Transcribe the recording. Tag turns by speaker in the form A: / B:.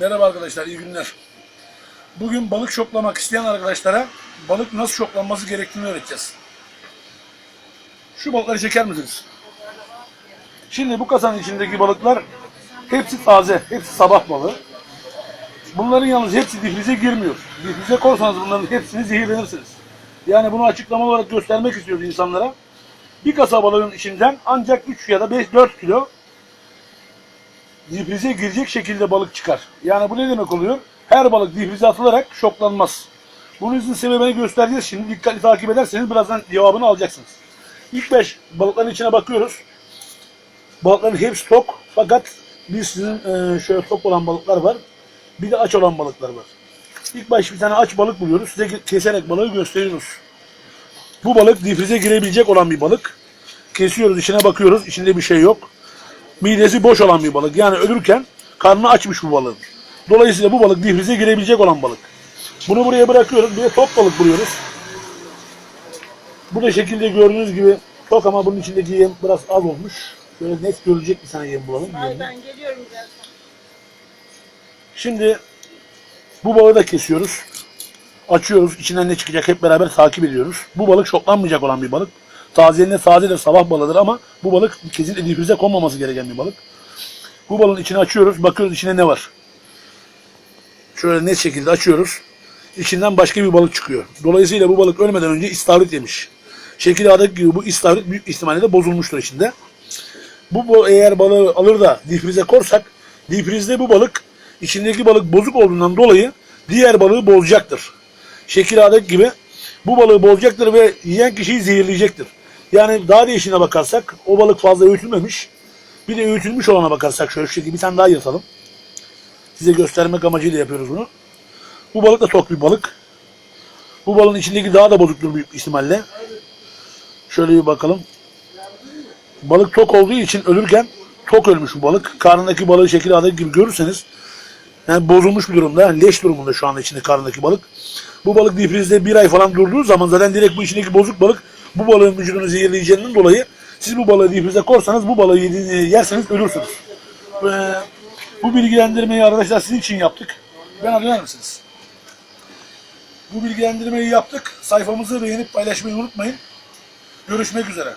A: Merhaba arkadaşlar, iyi günler. Bugün balık şoklamak isteyen arkadaşlara balık nasıl şoklanması gerektiğini öğreteceğiz. Şu balıkları çeker misiniz? Şimdi bu kasanın içindeki balıklar hepsi taze, hepsi sabah balığı. Bunların yalnız hepsi difrize girmiyor. Difrize korsanız bunların hepsini zehirlenirsiniz. Yani bunu açıklama olarak göstermek istiyoruz insanlara. Bir kasa balığın içinden ancak 3 ya da 5, 4 kilo difrize girecek şekilde balık çıkar. Yani bu ne demek oluyor? Her balık difrize atılarak şoklanmaz. Bunun için sebebini göstereceğiz şimdi. Dikkatli takip ederseniz birazdan cevabını alacaksınız. İlk beş balıkların içine bakıyoruz. Balıkların hepsi tok. Fakat bir sizin e, şöyle tok olan balıklar var. Bir de aç olan balıklar var. İlk baş bir tane aç balık buluyoruz. Size keserek balığı gösteriyoruz. Bu balık difrize girebilecek olan bir balık. Kesiyoruz, içine bakıyoruz. İçinde bir şey yok midesi boş olan bir balık. Yani ölürken karnı açmış bu balığın. Dolayısıyla bu balık difrize girebilecek olan balık. Bunu buraya bırakıyoruz. Bir de top balık buluyoruz. Bu da şekilde gördüğünüz gibi tok ama bunun içindeki yem biraz az olmuş. Şöyle net görülecek bir tane yem bulalım.
B: Ay ben geliyorum birazdan.
A: Şimdi bu balığı da kesiyoruz. Açıyoruz. İçinden ne çıkacak hep beraber takip ediyoruz. Bu balık şoklanmayacak olan bir balık. Tazeliğinde tazedir, sabah balığıdır ama bu balık kesinlikle difrize konmaması gereken bir balık. Bu balığın içini açıyoruz. Bakıyoruz içine ne var. Şöyle net şekilde açıyoruz. İçinden başka bir balık çıkıyor. Dolayısıyla bu balık ölmeden önce istavrit yemiş. Şekil A'daki gibi bu istavrit büyük ihtimalle de bozulmuştur içinde. Bu, bu eğer balığı alır da difrize korsak, difrizde bu balık içindeki balık bozuk olduğundan dolayı diğer balığı bozacaktır. Şekil A'daki gibi bu balığı bozacaktır ve yiyen kişiyi zehirleyecektir. Yani daha değişine bakarsak o balık fazla öğütülmemiş. Bir de öğütülmüş olana bakarsak şöyle şekilde bir tane daha yırtalım. Size göstermek amacıyla yapıyoruz bunu. Bu balık da tok bir balık. Bu balığın içindeki daha da bozuktur büyük ihtimalle. Şöyle bir bakalım. Balık tok olduğu için ölürken tok ölmüş bu balık. Karnındaki balığı şekil adı gibi görürseniz yani bozulmuş bir durumda. Leş durumunda şu anda içinde karnındaki balık. Bu balık difrizde bir ay falan durduğu zaman zaten direkt bu içindeki bozuk balık bu balığın vücudunu zehirleyeceğinden dolayı siz bu balığı difrize korsanız bu balığı yediğiniz, yerseniz ölürsünüz. Ve bu bilgilendirmeyi arkadaşlar sizin için yaptık. Ben arıyor mısınız? Bu bilgilendirmeyi yaptık. Sayfamızı beğenip paylaşmayı unutmayın. Görüşmek üzere.